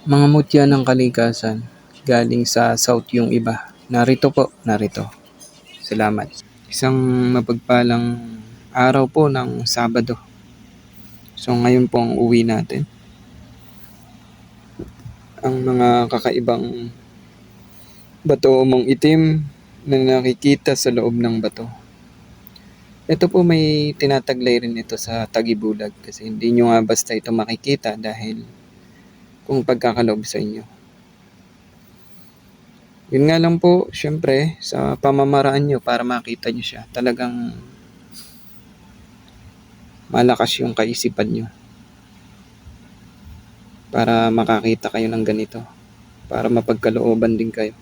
Mga mutya ng kalikasan, galing sa south yung iba. Narito po, narito. Salamat. Isang mapagpalang araw po ng Sabado. So ngayon po ang uwi natin. Ang mga kakaibang bato mong itim na nakikita sa loob ng bato. Ito po may tinataglay rin ito sa Tagibulag kasi hindi nyo nga basta ito makikita dahil kung pagkakaloob sa inyo. Yun nga lang po, syempre, sa pamamaraan nyo para makita nyo siya, talagang malakas yung kaisipan nyo. Para makakita kayo ng ganito. Para mapagkalooban din kayo.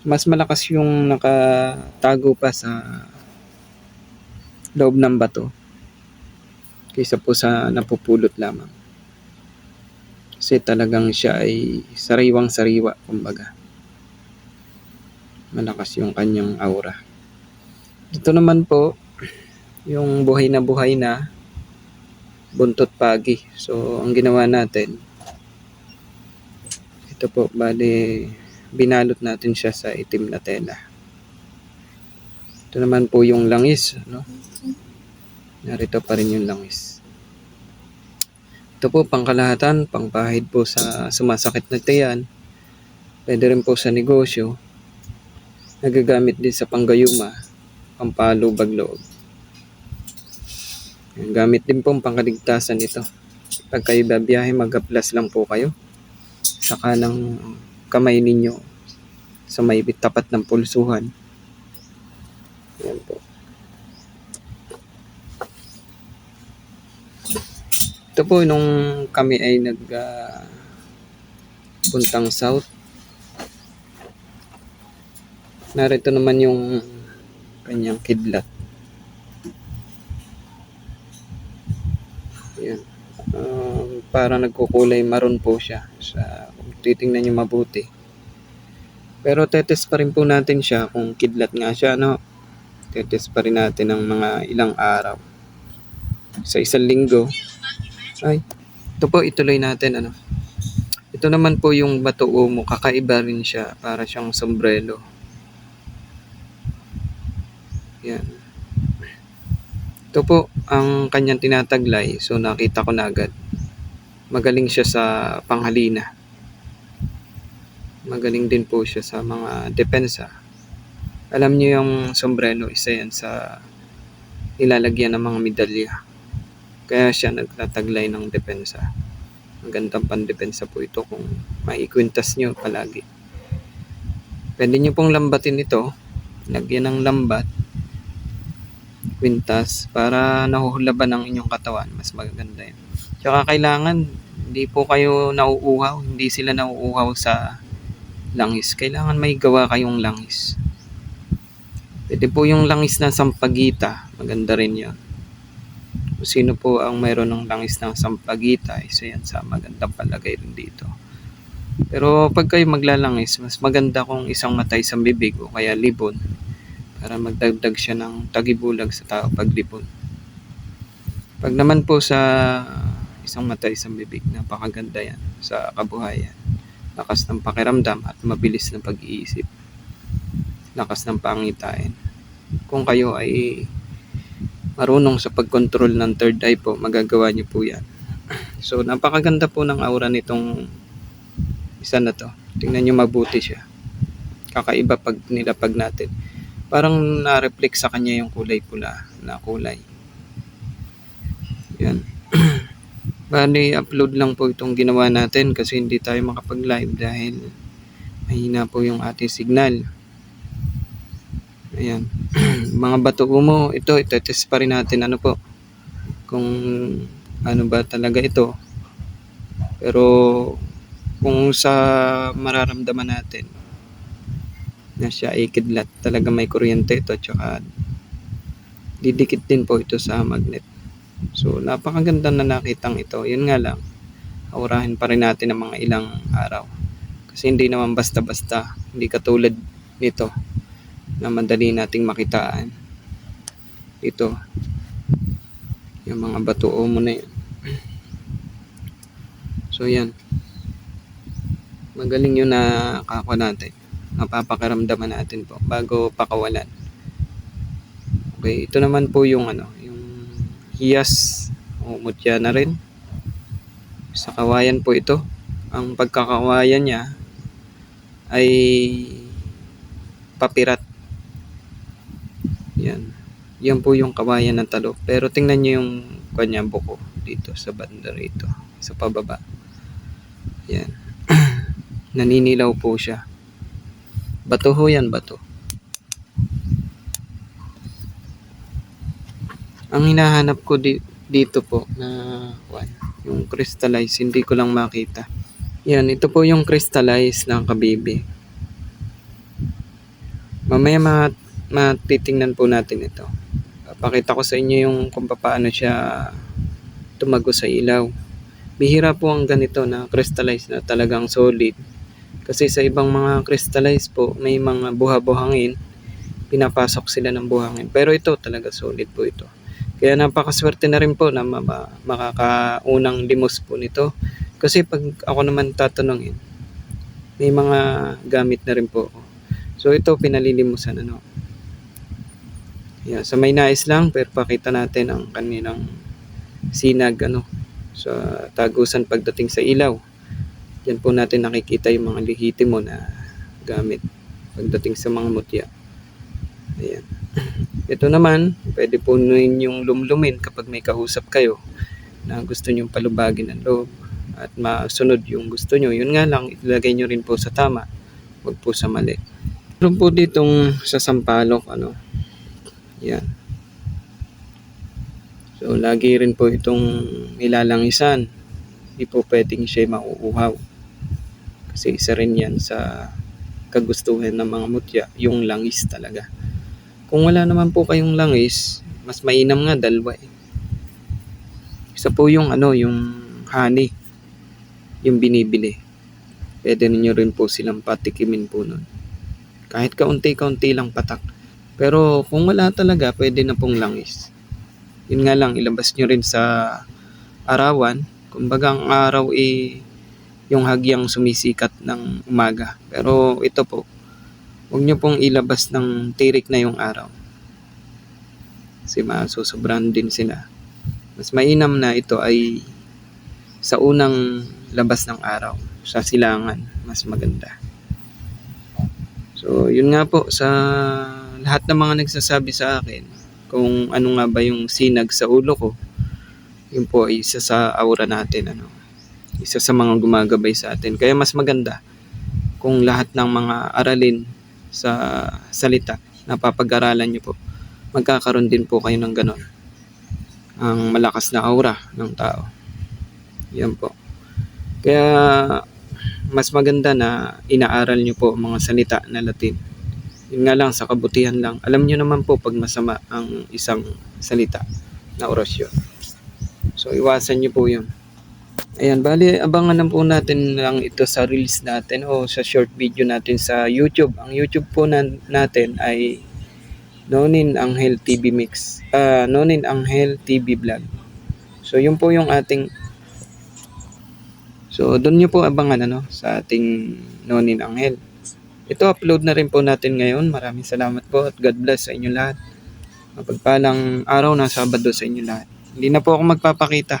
Mas malakas yung nakatago pa sa loob ng bato kaysa po sa napupulot lamang. Kasi talagang siya ay sariwang sariwa, kumbaga. Malakas yung kanyang aura. Dito naman po, yung buhay na buhay na buntot pagi. So, ang ginawa natin, ito po, bali, binalot natin siya sa itim na tela. Ito naman po yung langis, no? Narito pa rin yung langis. Ito po, pangkalahatan, pangpahid po sa sumasakit na tiyan. Pwede rin po sa negosyo. Nagagamit din sa panggayuma, pampalubag loob. Gamit din po ang pangkaligtasan ito. Pag kayo babiyahe, mag-aplas lang po kayo. Saka ng kamay ninyo sa may tapat ng pulsuhan. Yan po. Ito po nung kami ay nag ah, puntang south. Narito naman yung kanyang kidlat. Yan. Um, para nagkukulay maroon po siya sa kung titingnan niyo mabuti. Pero tetes pa rin po natin siya kung kidlat nga siya, no? Tetes pa rin natin ng mga ilang araw. Sa isang linggo. Ay, ito po ituloy natin, ano? Ito naman po yung bato umo, kakaiba rin siya, para siyang sombrero. Yan. Ito po ang kanyang tinataglay, so nakita ko na agad. Magaling siya sa panghalina. Magaling din po siya sa mga depensa. Alam niyo yung sombrero, isa yan sa ilalagyan ng mga medalya. Kaya siya nagtataglay ng depensa. Magandang pandepensa po ito kung maikwintas nyo palagi. Pwede nyo pong lambatin ito. Lagyan ng lambat. Kwintas para nahuhulaban ang inyong katawan. Mas maganda yun. Tsaka kailangan hindi po kayo nauuhaw. Hindi sila nauuhaw sa langis. Kailangan may gawa kayong langis. Pwede po yung langis ng sampagita. Maganda rin yun. Kung sino po ang mayroon ng langis ng sampagita, isa yan sa magandang palagay rin dito. Pero pag kayo maglalangis, mas maganda kung isang matay sa bibig o kaya libon para magdagdag siya ng tagibulag sa tao pag libon. Pag naman po sa isang matay sa bibig, napakaganda yan sa kabuhayan. Lakas ng pakiramdam at mabilis ng pag-iisip. Lakas ng pangitain. Kung kayo ay marunong sa pag-control ng third eye po, magagawa niyo po yan. So, napakaganda po ng aura nitong isa na to. Tingnan niyo mabuti siya. Kakaiba pag nilapag natin. Parang na-reflect sa kanya yung kulay pula na kulay. Yan. Bali, upload lang po itong ginawa natin kasi hindi tayo makapag-live dahil mahina po yung ating signal. Ayan. Mga bato mo, ito, itetest pa rin natin ano po. Kung ano ba talaga ito. Pero kung sa mararamdaman natin na siya ay kidlat, talaga may kuryente ito tsaka didikit din po ito sa magnet. So, napakaganda na nakitang ito. Yun nga lang, aurahin pa rin natin ng mga ilang araw. Kasi hindi naman basta-basta, hindi katulad nito na madali nating makitaan. Ito, yung mga bato mo na yun. So, yan. Magaling yun na kako natin. Napapakiramdaman natin po bago pakawalan. Okay, ito naman po yung ano, yung hiyas o mutya na rin. Sa kawayan po ito. Ang pagkakawayan niya ay papirat. Yan. Po yung kawayan ng talo. Pero tingnan nyo yung kanya buko dito sa banda rito. Sa pababa. Yan. Naninilaw po siya. Bato ho yan, bato. Ang hinahanap ko di- dito po na kwan, yung crystallize, hindi ko lang makita. Yan, ito po yung crystallize ng kabibi. Mamaya mat matitingnan po natin ito. Pakita ko sa inyo yung kung paano siya tumago sa ilaw. Bihira po ang ganito na crystallize na talagang solid. Kasi sa ibang mga crystallize po, may mga buha-buhangin, pinapasok sila ng buhangin. Pero ito talaga solid po ito. Kaya napakaswerte na rin po na ma- makakaunang limos po nito. Kasi pag ako naman tatanungin, may mga gamit na rin po ako. So ito pinalilimusan ano. Yeah, sa may nais lang, pero pakita natin ang kanilang sinag ano sa tagusan pagdating sa ilaw. Yan po natin nakikita yung mga lehitimo na gamit pagdating sa mga mutya. Ayan. Ito naman, pwede po ninyong lumlumin kapag may kausap kayo na gusto nyong palubagin ang loob at masunod yung gusto nyo. Yun nga lang, ilagay nyo rin po sa tama, huwag po sa mali. Meron po ditong sa Sampalok, ano, yan. So, lagi rin po itong nilalangisan. Hindi po pwedeng siya mauuhaw. Kasi isa rin yan sa kagustuhan ng mga mutya, yung langis talaga. Kung wala naman po kayong langis, mas mainam nga dalawa eh. Isa po yung ano, yung honey, yung binibili. Pwede ninyo rin po silang patikimin po nun. Kahit kaunti-kaunti lang patak. Pero kung wala talaga, pwede na pong langis. Yun nga lang, ilabas nyo rin sa arawan. Kumbaga ang araw eh, yung hagyang sumisikat ng umaga. Pero ito po, huwag nyo pong ilabas ng tirik na yung araw. Kasi masusobran din sila. Mas mainam na ito ay sa unang labas ng araw. Sa silangan, mas maganda. So, yun nga po, sa lahat ng mga nagsasabi sa akin, kung ano nga ba yung sinag sa ulo ko, yun po ay isa sa aura natin. Ano? Isa sa mga gumagabay sa atin. Kaya mas maganda kung lahat ng mga aralin sa salita na papag-aralan nyo po, magkakaroon din po kayo ng ganon. Ang malakas na aura ng tao. Yan po. Kaya mas maganda na inaaral nyo po mga salita na Latin. Yun nga lang, sa kabutihan lang. Alam nyo naman po pag masama ang isang salita na orasyon. So, iwasan nyo po yun. Ayan, bali, abangan lang po natin lang ito sa reels natin o sa short video natin sa YouTube. Ang YouTube po na, natin ay Nonin Angel TV Mix. Ah, Nonin Angel TV Vlog. So, yun po yung ating So, doon nyo po abangan ano, sa ating Nonin Angel. Ito, upload na rin po natin ngayon. Maraming salamat po at God bless sa inyo lahat. Mapagpalang araw na Sabado sa inyo lahat. Hindi na po ako magpapakita.